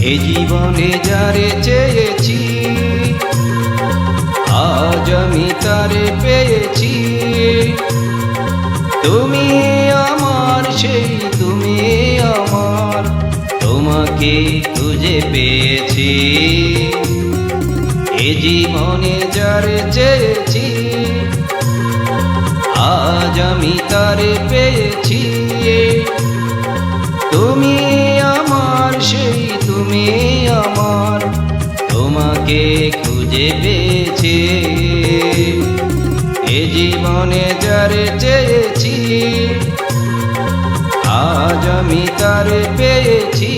জীবনে যারে চেয়েছি, আজ আমি তারে পেয়েছি। তুমি আমার, সেই তুমি আমার, তোমাকে খুঁজে পেয়েছি। এ জীবনে যারে চেয়েছি, আজ আমি তারে পেয়েছি পেয়েছি এ জীবনে যারে চেয়েছি আজ আমি তার পেয়েছি।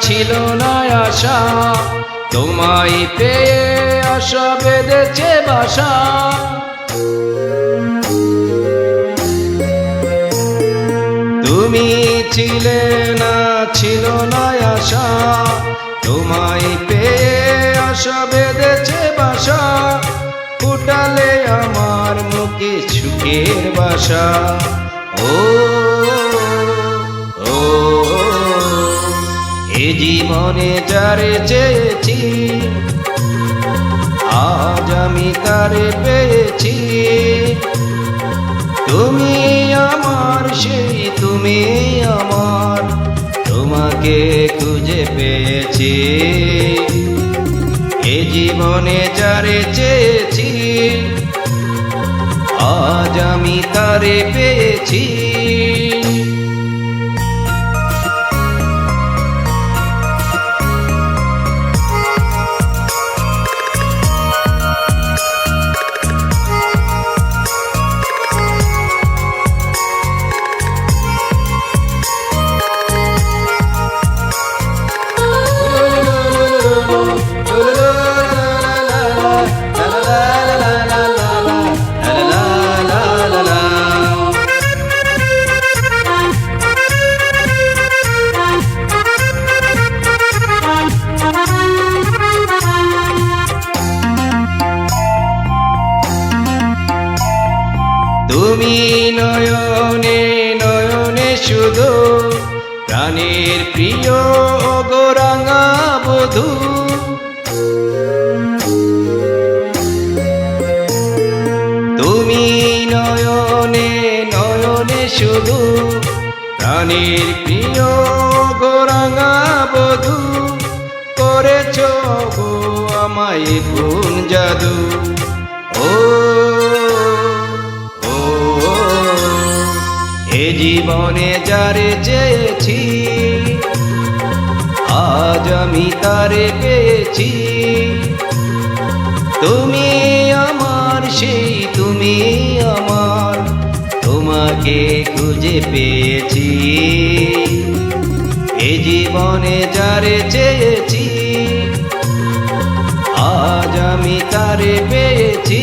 ছিল না আশা। তোমায় পেয়ে আশা বেঁধেছে বাসা। তুমি ছিলে না ছিল না আশা। তোমায় পেয়ে আশা বেঁধেছে বাসা। ফুটালে আমার মুখে সুখের বাসা। ও ও এ জীবনে যারে চেয়েছি, আজ আমি তারে পেয়েছি। তুমি আমার, সেই তুমি আমার, তোমাকে খুঁজে পেয়েছি। এ জীবনে যারে চেয়েছি, আজ আমি তারে পেয়েছি। তুমি নয়নে নয়নে শুধু প্রাণের প্রিয় গোরাঙ্গা বধূ। তুমি নয়নে নয়নে শুধু প্রাণীর প্রিয় গোরাঙ্গা বধু। করেছ গো আমায় কোন জাদু? ও এ জীবনে যারে চেয়েছি, আজ আমি তারে পেয়েছি। তুমি আমার, সেই তুমি আমার, তোমাকে খুঁজে পেয়েছি। এ জীবনে যারে চেয়েছি, আজ আমি তারে পেয়েছি।